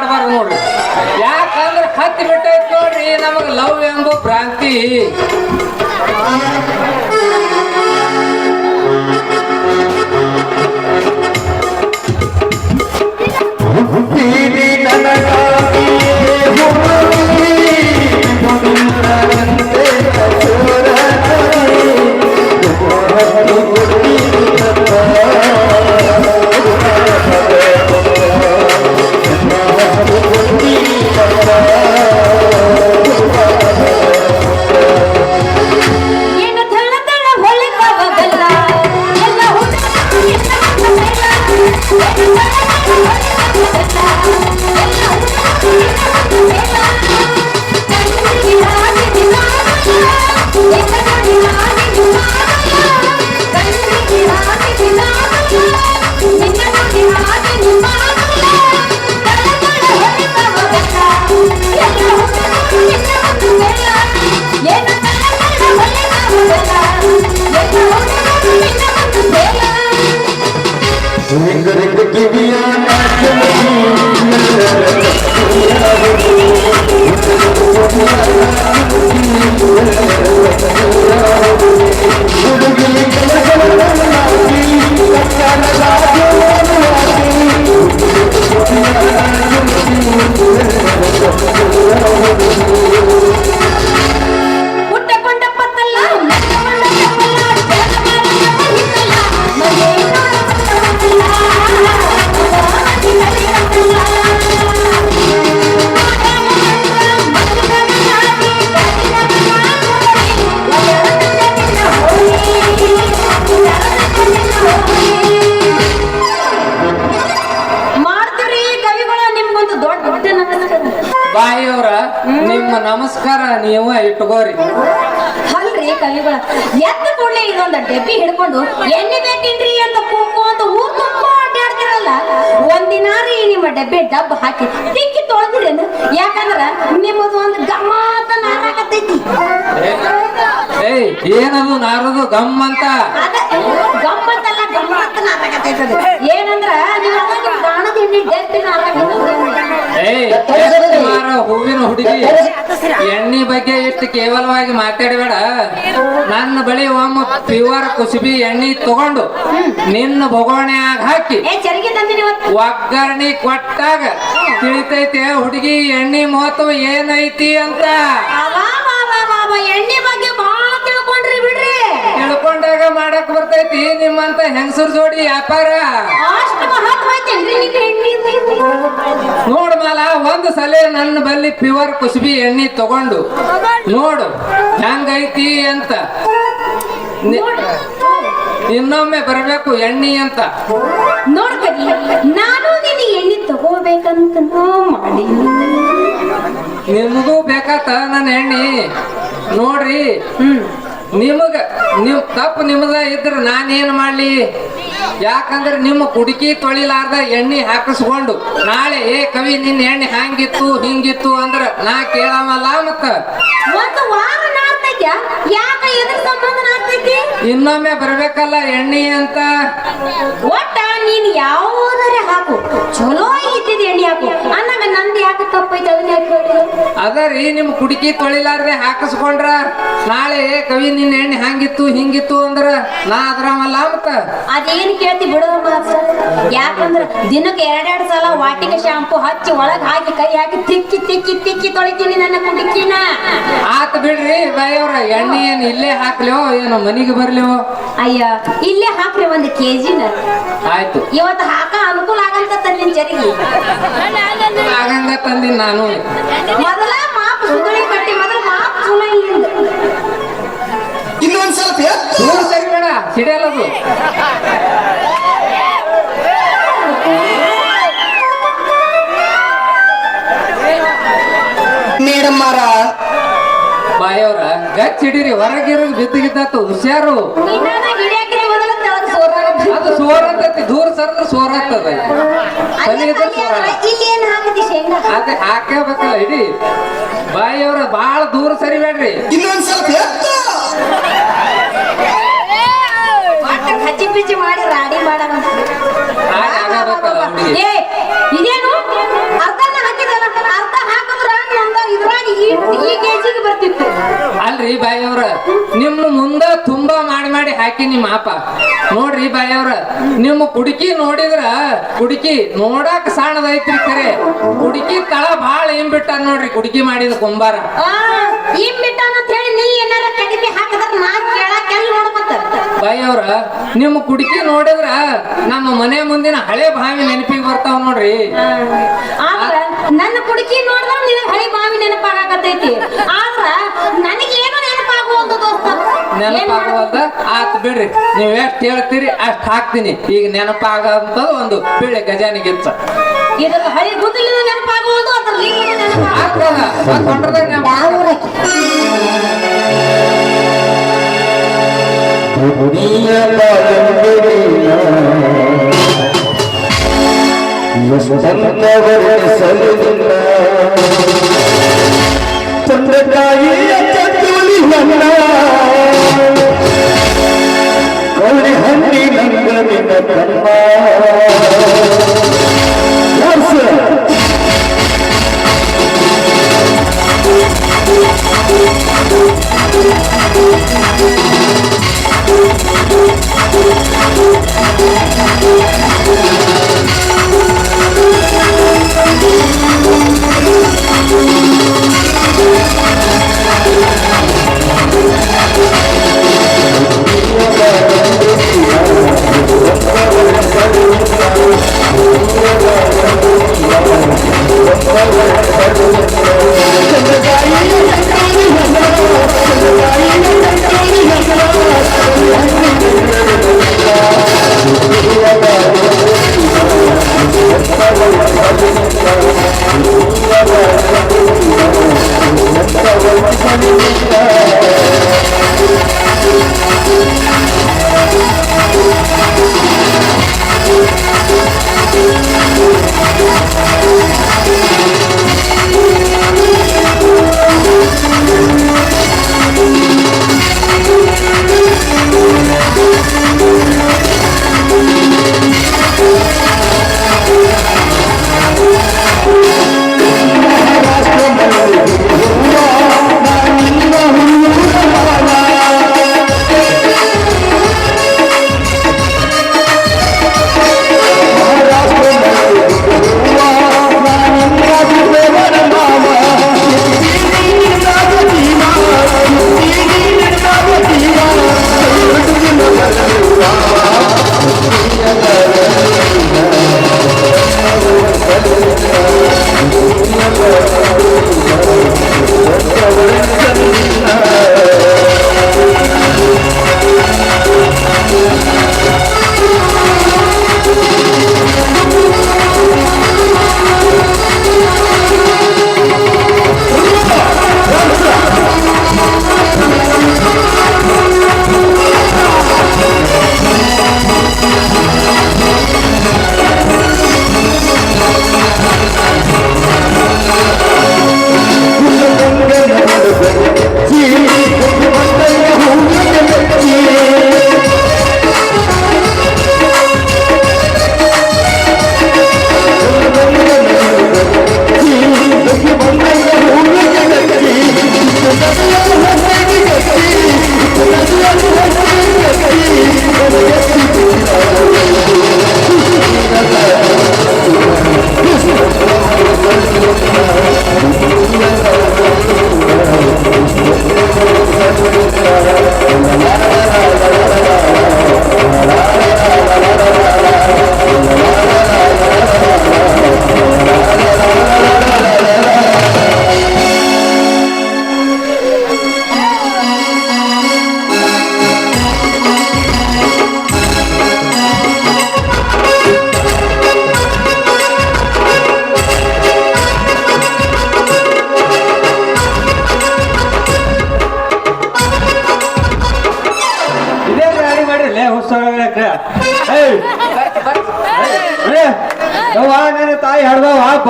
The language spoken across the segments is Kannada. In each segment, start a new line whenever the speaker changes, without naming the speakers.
ಮಾಡಬಾರ್ದು ನೋಡ್ರಿ. ಯಾಕಂದ್ರೆ ಹತ್ತಿ ಬಿಟ್ಟೈತಿ ನೋಡ್ರಿ ನಮಗ್ ಲವ್ ಎಂಬ ಭ್ರಾಂತಿ.
Oh, ಹಿಡ್ಕೊಂಡು ಎಣ್ಣೆ ಬೇಕೇನ್ರಿ ಅಂತ ಕೂಕು ಅಂತ ಊರ್ ತುಂಬ ಅಡ್ಡಾಡ್ತಿರಲ್ಲ ಒಂದಿನ ರೀ ನಿಮ್ಮ ಡಬ್ಬೆ ಡಬ್ಬ ಹಾಕಿ ತಿಕ್ಕಿ ತೊಳೆದ್ರೇನು? ಯಾಕಂದ್ರ ನಿಮ್ಮದು ಒಂದು ಗಮ್ಮತ ನಾರಾಗತೈತಿ.
ಏಯ್ ಏನದು ನಾರದು ಗಮ್ ಅಂತ?
ಗಮ್ಮತ್ತಲ್ಲ ಗಮ್ಮತ್ತ ನಾರಾಕತೈತಿ ಅದು ಏನಂದ್ರ ನೀವು
ಹೂವಿನ ಹುಡುಗಿ. ಎಣ್ಣೆ ಬಗ್ಗೆ ಎಷ್ಟು ಕೇವಲವಾಗಿ ಮಾತಾಡಬೇಡ. ನನ್ನ ಬಳಿ ಒಮ್ಮ ಪ್ಯೂರ್ ಕುಸುಬಿ ಎಣ್ಣೆ ತಗೊಂಡು ನಿನ್ನ ಬೊಗೋಣ್ಯಾಗ ಹಾಕಿ. ಒಗ್ಗರಣೆ ಕೊಟ್ಟಾಗ ತಿಳಿತೈತೆ ಹುಡುಗಿ ಎಣ್ಣೆ ಮಹತ್ವ ಏನೈತಿ ಅಂತ.
ಎಣ್ಣೆ ಬಗ್ಗೆ ತಿಳ್ಕೊಂಡ್ರಿ ಬಿಡ್ರಿ.
ತಿಳ್ಕೊಂಡಾಗ ಮಾಡಕ್ ಬರ್ತೈತಿ ನಿಮ್ಮಂತ ಹೆಂಗಸರ್ ಜೋಡಿ ವ್ಯಾಪಾರ. ನೋಡ್ ಮಾಲ ಒಂದ್ ಸಲ ನನ್ನ ಬಲ್ಲಿ ಪ್ಯೂರ್ ಕುಸುಬಿ ಎಣ್ಣೆ ತಗೊಂಡು. ನೋಡು ಹೆಂಗೈತಿ ಅಂತ. ಇನ್ನೊಮ್ಮೆ ಬರಬೇಕು ಎಣ್ಣೆ ಅಂತ.
ನೋಡ್ಕರಿ ನಾನು ನಿನ್ನ ಎಣ್ಣೆ ತಗೋಬೇಕಂತ ಮಾಡಿ
ನಿಮಗೂ ಬೇಕಾತ ನನ್ನ ಎಣ್ಣೆ. ನೋಡ್ರಿ ನಿಮಗ ನಿಮ್ ತಪ್ಪು ನಿಮ್ದ ಇದ್ರ ನಾನೇನ್ ಮಾಡ್ಲಿ? ಯಾಕಂದ್ರೆ ನಿಮ್ಮ ಕುಡುಕಿ ತೊಳಿಲಾರ್ದ ಎಣ್ಣೆ ಹಾಕಿಸ್ಕೊಂಡು ನಾಳೆ ಏ ಕವಿ ನಿನ್ನ ಎಣ್ಣೆ ಹಂಗಿತ್ತು ಹಿಂಗಿತ್ತು ಅಂದ್ರ ನಾ ಕೇಳವಲ್ಲ ಮತ್ತ. ಇನ್ನೊಮ್ಮೆ ಬರ್ಬೇಕಲ್ಲ ಎಣ್ಣೆ ಅಂತ.
ಒಟ್ಟ ನೀನ್ ಯಾವುದರೆ ಹಾಕು. ಚಲೋ ಇದ್ದಿದ್ ಎಣ್ಣೆ ಹಾಕು ಅಂದಾಗ ನಂದು ಯಾಕೆ ತಪ್ಪೈತೆ ಅದನ್ನ ಯಾಕೆ ಹೇಳಿದ್ರು
ರೀ ನಿಮ್ ಕುಡಿಕಿ ತೊಳಿಲಾರ್ದೆ ಹಾಕಿಸ್ಕೊಂಡ್ರ ನಾಳೆ ಕವಿ ನಿನ್ನ ಎಣ್ಣೆ ಹಂಗಿತ್ತು ಹಿಂಗಿತ್ತು ಅಂದ್ರ ನಾ ಅದ್ರಾಮಲ್ಲ ಮತ್ತ
ಅದೇನ್ ಕೇಳ್ತಿ ಬಿಡು ಯಾಕಂದ್ರ ದಿನಕ್ಕೆ ಎರಡೆರಡು ಸಲ ವಾಟಿಗೆ ಶಾಂಪು ಹಚ್ಚಿ ಒಳಗ್ ಹಾಕಿ ಕೈ ಹಾಕಿ ತಿಕ್ಕಿ ತಿಕ್ಕಿ ತಿಕ್ಕಿ ತೊಳಿತೀನಿ ನನ್ನ ಕುಡಿಕಿನ.
ಆತ ಬಿಡ್ರಿ ಬಾಯವ್ರ ಎಣ್ಣೆ ಏನ್ ಇಲ್ಲೇ ಹಾಕ್ಲಿವೋ ಏನು ಮನಿಗೆ ಬರ್ಲಿವೋ
ಅಯ್ಯ ಇಲ್ಲೇ ಹಾಕ್ರಿ ಒಂದು ಕೆಜಿನ.
ಆಯ್ತು.
ಇವತ್ತು ಹಾಕ ಅನುಕೂಲ ಆಗಂತ ತಂದಿನ ಜರಿಗೆ.
ಆಗಂಗ ತಂದಿನ ನಾನು.
ಮೊದಲ
ದೂರ ಸರಿ ಬೇಡ ಸಿಡಿಯಲ್ಲದು
ಮೇಡಮ್ ಮಾರ
ಬಾಯವ್ರ ಗಚ್ ಹಿಡೀರಿ ಹೊರಗಿರೋದು ಬಿದ್ದಿಗಿದ್ದಾತು ಹುಷಾರು. ಅದು ಸೋರ್ ಅಂತೈತಿ ದೂರ ಸರಿದ್ರೆ ಸೋರ್ ಆಗ್ತದ ಅದೇ ಹಾಕಬೇಕಲ್ಲ ಇಡೀ. ಬಾಯಿಯವ್ರ ಬಹಳ ದೂರ ಸರಿಬೇಡ್ರಿ
ಇನ್ನೊಂದ್ ಸ್ವಲ್ಪ
ಬಿಚ್ಚಿ ಮಾಡಿ ರಾಡಿ ಮಾಡಿ
ಹಾಗ್ ಆಗಬೇಕಲ್ಲ
ಏ ಇದೇನು? ಅರ್ಧನ ಹಾಕಿದಲ್ಲ? ಅರ್ಧ ಹಾಕಿದ್ರ ನಮ್ದ ಇದ್ರಾಗ ಈ ಈ ಗೇಜಿಗೆ ಬರ್ತಿತ್ತು.
ಅಲ್ರಿ ಬಾಯಿ ಅವ್ರ ನಿಮ್ಮ ಮುಂದ ತುಂಬಾ ಮಾಡಿ ಮಾಡಿ ಹಾಕಿ ನಿಮ್ಮ ಆಪ ನೋಡ್ರಿ ಬಾಯಿ ಅವ್ರ ನಿಮ್ಮ ಕುಡುಕಿ ನೋಡಿದ್ರ ಕುಡುಕಿ ನೋಡಾಕ ಸಣ್ಣದೈತ್ರಿ ಕರೆ. ಕುಡುಕಿ ತಳ ಬಾಳ ಏನ್ ಬಿಟ್ಟ ನೋಡ್ರಿ ಕುಡುಕಿ ಮಾಡಿದ ಕುಂಬಾರ.
ಈ ಅಂತ ಹೇಳಿ ನೀ ಏನಾರ ಕಡಿಮೆ ಹಾಕಿದ್ರ ನಾ ಎಲ್ಲಿ ನೋಡ್ಬೇಕ
ಬಾಯಿ ಅವ್ರ ನಿಮ್ಮ ಕುಡುಕಿ ನೋಡಿದ್ರ ನಮ್ಮ ಮನೆ ಮುಂದಿನ ಹಳೆ ಬಾವಿ ನೆನಪಿಗೆ ಬರ್ತಾವ ನೋಡ್ರಿ.
ಆದ್ರ ನನ್ನ ಕುಡ್ಕಿ ನೋಡಿದ್ರ ನಿನಗೆ ಹಳೆ ಬಾವಿ ನೆನಪಾಗತೈತಿ ಆದ್ರ ನನಗೆ ಏನು ನೆನಪಾಗುವುದು ದೋಸ್ತ? ಏನ್ ಮಾಡೋದು?
ಆತ್ ಬಿಡ್ರಿ. ನೀವ್ ಎಷ್ಟ್ ಹೇಳ್ತೀರಿ ಅಷ್ಟ್ ಹಾಕ್ತೀನಿ. ಈಗ ನೆನಪಾಗಂತ ಒಂದು ಬಿಳಿ ಗಜಾನಿಗಿಚ್ಚ
ಇದ್ರ ಹಳಿ ಗುದ್ದಲಿನ ನೆನಪಾಗುವುದು ಅದ್ರ ಲಿಂಗನ ನೆನಪಾಗುವುದು
ನಿನ್ನ ಚಂದ್ರಕಾಯಿಯ ಚಂದುಲಿ ಹೊನ್ನ ಕೌಳಿ ಹಣ್ಣಿ ನಂಗನಿನ ಕಮ್ಮ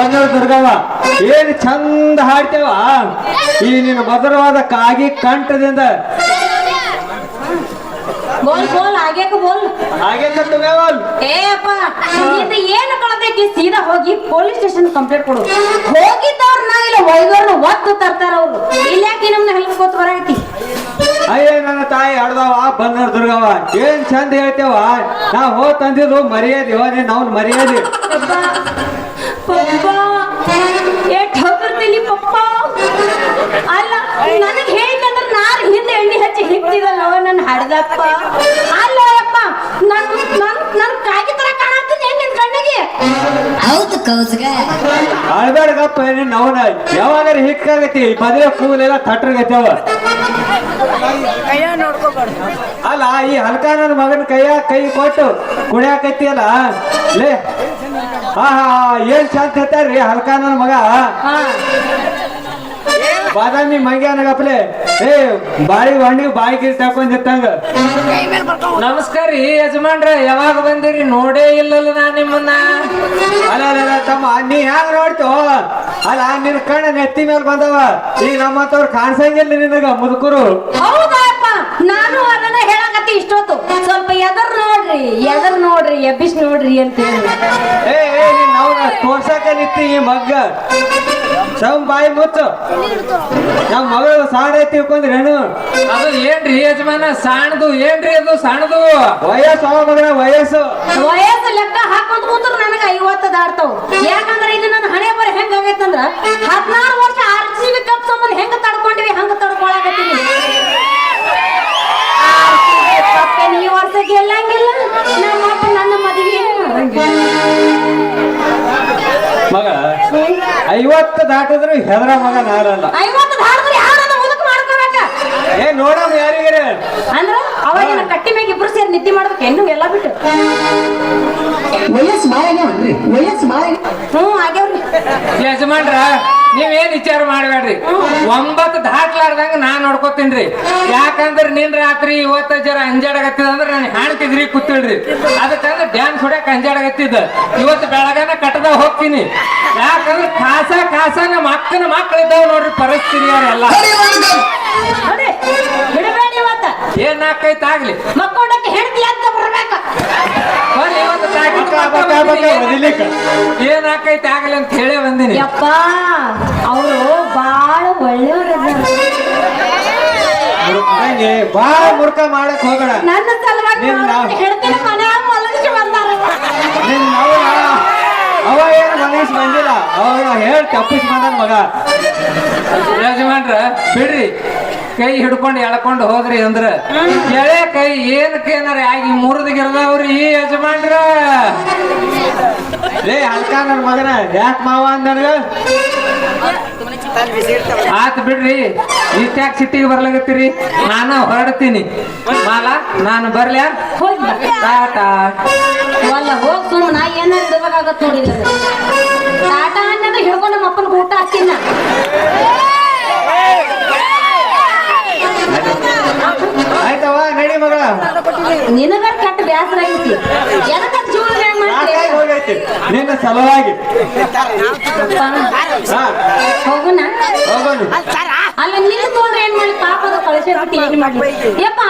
ಬಂದಳ ದುರ್ಗವ್ವ ಏನ್ ಚಂದ ಹಾಡ್ತೇವ? ಈ ನಿನ್ನ ಮಧುರವಾದ ಕಾಗಿ ಕಂಠದಿಂದ.
ಬೋಲ್ ಬೋಲ್ ಆಗ್ಯಾಕ ಬೋಲ್.
ಹಾಗೆ ತುಗಾವಲ್
ಏ ಅಪ್ಪ ನಿಂದ ಏನು ಕಳದೈತಿ? ಸೀದಾ ಹೋಗಿ ಪೊಲೀಸ್ ಸ್ಟೇಷನ್ ಕಂಪ್ಲೇಂಟ್ ಕೊಡು. ಹೋಗಿದ್ದವ್ರನ್ನ ಇಲ್ಲ ಒಯ್ದವ್ರನ್ನ ಒತ್ತು ತರ್ತಾರ ಅವ್ರು. ಇಲ್ಯಾಕೆ ನಮ್ನ ಹೆಲ್ಪ್ ಕೊತ್ ಬರಾಕತಿ
ಅಯ್ಯ ನನ್ನ ತಾಯಿ ಹಡ್ದವ ಬಂದ್ರ ದುರ್ಗವ್ವ ಏನ್ ಚಂದ ಹೇಳ್ತೇವ? ನಾ ಹೋ ತಂದಿದ್ದು ಮರ್ಯಾದೆ. ನೀನ್ ನಾವು ಮರ್ಯಾದೆ.
ಪಪ್ಪ ನನಗ್ ಹೇಳಿದಂದ್ರ ನಾನು ಹಿಂದೆ ಎಣ್ಣೆ ಹಚ್ಚಿ ಹಿಕ್ತಿದಲ್ಲ ನನ್ನ ಹಡ್ದಪ್ಪ ಅಲ್ಲಪ್ಪ ನನ್ ನನ್ ನನ್ ಕಾಗಿ ತರ ಕಾಣತ್ತೀನಿ ನಿನ್ ಕಣ್ಣಿಗೆ?
ಹೌದು ಕೌಸ್ಗ.
ಅಳ್ಬೇಡಗಪ್ಪ ನಿನ್ನ ಅವನ ಯಾವಾಗಾರ ಹಿಕ್ಕಾಗತಿ ಮದುವೆ ಕೂಲೆಲ್ಲ ತಟ್ರಗತ್ತವ ಅಲ್ಲ ಈ ಹಲ್ಕಾನ ನನ್ನ ಮಗನ ಕೈಯ ಕೈ ಕೊಟ್ಟು ಕುಡಿಯಾಕೈತಿಯಲ್ಲ ಲೇ. ಹಾ ಹಾ ಏನ್ ಚಂದ ಹೇಳ್ತಾರ್ರಿ ಹಲ್ಕಾನನ ಮಗ?
ಹಾ
ಮಂಗಿ ಅನ್ನಗಪ್ಲೆ ಏ, ಬಾಳಿ ಬಾಂಡಿ, ಬಾಯಿ ಗಿರ್ ತಕೊಂಡಿತ್ತಂಗ
ನಮಸ್ಕಾರ ರೀ ಯಜಮಾನ್ರ, ಯಾವಾಗ ಬಂದಿರಿ? ನೋಡೇ ಇಲ್ಲಲ್ಲ ನಾ ನಿಮ್ಮನ್ನ.
ಅಲ್ಲ ಅಲ್ಲ ತಮ್ಮ, ನೀ ಹ್ಯಾಂಗ ನೋಡ್ತೋ? ಅಲ್ಲ, ನಿನ್ ಕಣ್ಣ ನೆತ್ತಿ ಮೇಲೆ ಬಂದವ. ಈಗ ನಮ್ಮತ್ತವ್ರು ಕಾಣ್ಸಂಗಿಲ್ಲ ನಿನಗ, ಮುದುಕರು.
ಹೌದಪ್ಪ, ನಾನು ಅದನ್ನ ಹೇಳಕತ್ತಿ ಇಷ್ಟೊತ್ತು. ಸ್ವಲ್ಪ ಎದರ್ ನೋಡ್ರಿ ಎದರ್ ನೋಡ್ರಿ ಎಬ್ಬಿಸ್ ನೋಡ್ರಿ ಅಂತ ಹೇಳಿ.
ಏ ಏ ನೀನ್ ಅವ್ನ ತೋರ್ಸಕ ನಿತ್ತಿ ಈ ಮಗ್ಗ. ಸಮ್ ಬಾಯಿ ಮುಚ್ಚು. ನಮ್ಮ ಮಗಳು ಸಾಡ ತಿಳ್ಕೊಂಡ್ರಿ ಹೆಣ್ಣು
ಅದು ಏನ್ರಿ ಯಜಮಾನ ಸಣ್ಣದು ಏನ್ರಿ ಅದು ಸಣ್ಣದು
ವಯಸ್ಸು ಅವ ಮಗನ ವಯಸ್ಸು.
ವಯಸ್ಸು ಲೆಕ್ಕ ಹಾಕೊಂಡ್ ಕೂತ್ರ ನನಗ ಐವತ್ತು ದಾಡ್ತಾವ ಯಾಕಂದ್ರೆ ಇದು ನನ್ನ ಹಣೆ ಬರ ಹೆಂಗ್ ಆಗೈತಂದ್ರ ಹದಿನಾರು
ಐವತ್ತು ದಾಟಿದ್ರು ಹೆದರ ಮಗ ನಾರಲ್ಲ
ಐವತ್ತು ದಾಟಿದ್ರು ಯಾರನ್ನ ಮುದುಕ ಮಾಡ್ಕೊಳಕ
ಏ ನೋಡಮ್ ಯಾರಿಗಾರೆ?
ಅಂದ್ರ ಅವಾಗಿನ ಕಟ್ಟಿ ಮ್ಯಾಗ ಇಬ್ರು ಸೇರಿ ನಿದ್ದೆ ಮಾಡ್ಬೇಕು ಹೆಣ್ಣು ಎಲ್ಲ ಬಿಟ್ಟು.
ವಯಸ್ಸು ಬಾಳ ಆಗ್ಯಾವನ್ರಿ ವಯಸ್ಸು ಬಾಳ
ಹ್ಞೂ ಆಗ್ಯಾವ್ರಿ.
ಯಜಮಾನ್ರ ನೀವೇನ್ ವಿಚಾರ ಮಾಡ್ಬೇಡ್ರಿ? ಒಂಬತ್ತು ದಾಟ್ಲಾರ್ದಂಗ ನಾ ನೋಡ್ಕೋತೀನ್ರಿ. ಯಾಕಂದ್ರ ನಿನ್ ರಾತ್ರಿ ಇವತ್ತ ಜರ ಅಂಜಾಡಗತ್ತಿದ ಅಂದ್ರ ನಾನು ಹಾಣ್ತಿದ್ರಿ ಕೂತಿಳ್ರಿ. ಅದಕ್ಕಂದ್ರೆ ಡ್ಯಾನ್ಸ್ ಹೊಡ್ಯಾಕ ಅಂಜಾಡಗತ್ತಿದ್ದ ಇವತ್ತು ಬೆಳಗನ ಕಟ್ಟದ ಹೋಗ್ತೀನಿ. ಯಾಕಂದ್ರ ಕಾಸ ಕಾಸ ನಮ್ಮ ಅಕ್ಕನ ಮಕ್ಳು ಇದ್ದಾವ ನೋಡ್ರಿ ಪರಿಸ್ಥಿತಿ
ಅವರೆಲ್ಲ ಬಿಡಬೇಡಿ ಇವತ್ತ.
ಏನ್ ಆಕೈತ್ ಆಗ್ಲಿ.
ಮಕ್ಕೊಂಡಕ್ಕೆ ಹೆಂಡತಿ ಅಂತ ಬರ್ಬೇಕ.
ಏನ್ ಆಕೈತಿ ಆಗಲಿ ಅಂತ ಹೇಳೇ ಬಂದಿನಿ.
ಯಪ್ಪ ಅವರು ಬಾಳ ಒಳ್ಳೆಯವ್ರ
ಬಾಳ ಮುರ್ಕ ಮಾಡಕ್ ಹೋಗೋಣ.
ನನ್ನ ಸಲುವಾಗಿ ಹೇಳ್ತೀನಿ ಮಲಗಿಸಿ ಬಂದಾರ
ಅವ ಏನು ಮನಸ್ಸು ಬಂದಿಲ್ಲ ಅವ್ರ ಹೇಳಿ ತಪ್ಪಿಸಿ ಬಂದ ಮಗ.
ಯಜಮಾನ್ರ ಬಿಡ್ರಿ. ಕೈ ಹಿಡ್ಕೊಂಡು ಎಳ್ಕೊಂಡು ಹೋದ್ರಿ ಅಂದ್ರ ಎಳೆ ಕೈ ಏನಕ್ಕೆ ಏನಾರ? ಆಗಿ ಮುರಿದಿಗಿರ್ದವ್ರಿ ಯಜಮಾನ್ರ.
ಏ ಹಲ್ಕ ನನ್ ಮಗನ ಯಾಕೆ ಮಾವ ಅಂದ ನನಗ?
ಆತ್ ಬಿಡ್ರಿ ಇಷ್ಟ್ಯಾಕ್ ಸಿಟ್ಟಿಗೆ ಬರ್ಲಾಗತ್ತೀರಿ ನಾನು ಹೊರಡ್ತೀನಿ. ಮಾಲ ನಾನು ಬರ್ಲ್ಯಾ. ಟಾಟಾ.
ಅಲ್ಲ ಹೋಗ್ ಸುಮ್ಮನ ಏನಾರ ನೋಡಿಲ್ಲ ಟಾಟಾ ಅನ್ನೋದು ಹಿಡ್ಕೊಂಡು ನಮ್ಮ ಅಪ್ಪನ ಊಟ ಹಾಕಿನ
ಆಯ್ತವ ನಡಿ ಮಗಳ
ನಿನಗ ಕೆಟ್ಟ ಬ್ಯಾಸರ ಐತಿ ಎದಕ್ಕ ಜೀವನ ಮಾಡ್ತಿ?
ಸಾಕಾಗಿ ಹೋಗೈತಿ. ನಿನ್ನ ಸಲುವಾಗಿ.
ಹೋಗುಣ
ಹೋಗೋಣ.
ಅಲ್ಲ ನಿನ್ನ ತೋಂದ್ರೆ ಏನ್ ಮಾಡಿ? ಪಾಪದ ಕಳಿಸಿ ಏನ್ ಮಾಡ್ಲಿ? ಯಪ್ಪ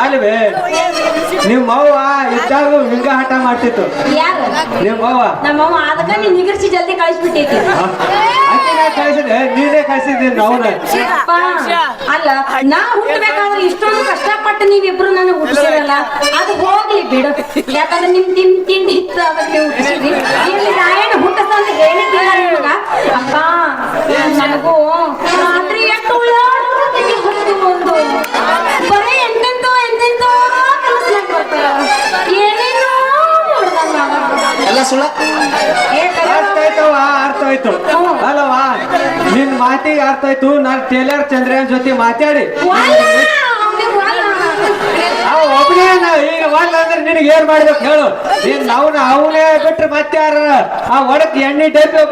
ಅಲ್ವೇ ನಿಮ್ಮ ಅವ್ವ ಇದ್ದಾಗ ಹಿಂಗ ಹಠ ಮಾಡ್ತಿತ್ತು.
ಯಾರು?
ನಿಮ್ಮ ಅವ್ವ
ನಮ್ಮವ್ವ ಅದಕ್ಕ ನೀನ್ ನಿಗರ್ಸಿ ಜಲ್ದಿ ಕಳಿಸ್ಬಿಟ್ಟೈತಿ
ಅಕ್ಕಿನ ಕಳಿಸಿದೆ ನೀನೇ ಕಳಿಸಿದ್ದೀನಿ
ಯಪ್ಪ, ಅಲ್ಲ ನಾ ಹುಟ್ಟಬೇಕಾದ್ರೆ ಇಷ್ಟೊಂದು ಕಷ್ಟಪಟ್ಟು ನೀವಿಬ್ರು ನನಗೆ ಹುಟ್ಟಿಸಿರಲ್ಲ ಅದು ಹೋಗ್ಲಿ ಬಿಡು. ಯಾಕಂದ್ರೆ ನಿಮ್ ತಿಂ ತಿಂಡಿ ಇತ್ತು ಅದಕ್ಕೆ ಹುಟ್ಟಿಸಿದ್ರಿ
ಎಲ್ಲ ಸುಳ್ಳ
ಏ ಕರೆ
ಅರ್ಥ ಆಯ್ತು ಅಲ್ಲವ ನಿನ್ ಮಾತಿಗೆ ಅರ್ಥ ಆಯ್ತು ನಾನ್ ಟೇಲರ್ ಚಂದ್ರನ್ ಜೊತೆ ಮಾತಾಡಿ.
ವಾಲ, ಅವ್ನಿಗೆ ವಾಲ.
ಅವ ಒಬ್ಬನೇ ಈಗ ಒಲ್ಲ ಅಂದ್ರೆ ನಿನಗೆ ಏನ್ ಮಾಡ್ಬೇಕು ಹೇಳು. ನೀನ್ ಅವನ ಅವನೇ ಬಿಟ್ರೆ ಮತ್ತೆ ಯಾರ? ಆ ಒಡಕ್ ಎಣ್ಣೆ ಡಬ್ಬಿ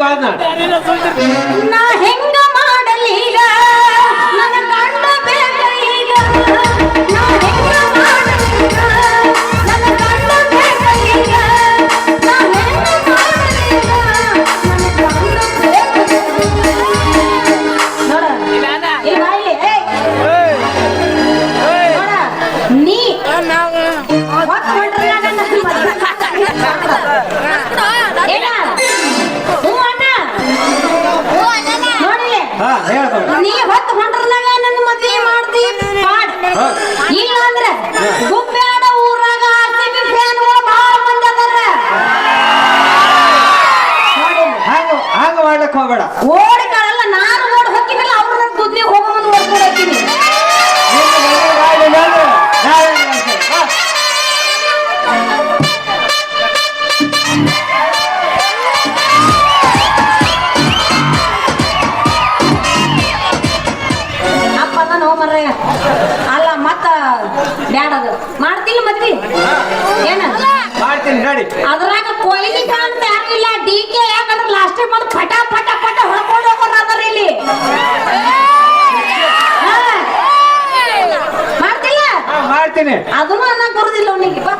ನೀ ಹೊತ್ತು ಹೊಂಟ್ರನಾಗ ಅಲ್ಲ ಮತ್ತ ಬ್ಯಾಡದು ಮಾಡ್ತಿಲ್ಲ ಮದ್ವಿ. ಏನ?
ಮಾಡ್ತೀನಿ ನೋಡಿ.
ಅದ್ರಾಗ ಕೊಹ್ಲಿ ಕಾಣ್ತ ಯಾರಿಲ್ಲ ಡಿ ಕೆ ಯಾಕಂದ್ರೆ ಲಾಸ್ಟ್ ಟೈಮ್ ಒಂದು ಪಟ ಪಟ ಪಟ ಹೊಡ್ಕೊಂಡು ಹೋಗೋಣ ಅದಾರ ಇಲ್ಲಿ. ಹಾ. ಮಾಡ್ತಿಲ್ಲ?
ಮಾಡ್ತೀನಿ.
ಅದನ್ನು ಅನ್ನಕ್ ಬರುದಿಲ್ಲ ಅವನಿಗೆ ಬಾ.